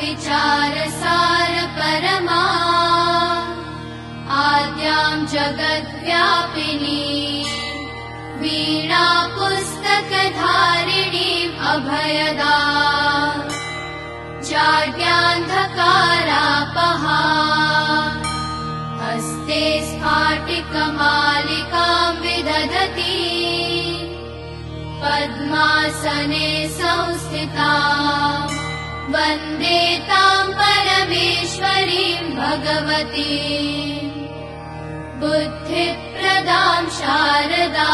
विचारसार परमा आद्याम् जगद्व्यापिनी। वीणा पुस्तकधारिणीम् अभयदा। जाड्यान्धकारापहा। हस्ते स्फाटिकमालिकाम् विदधति। पद्मासने संस्थिता वन्दे ताम् परमेश्वरीम् भगवती। बुद्धिप्रदाम् शारदा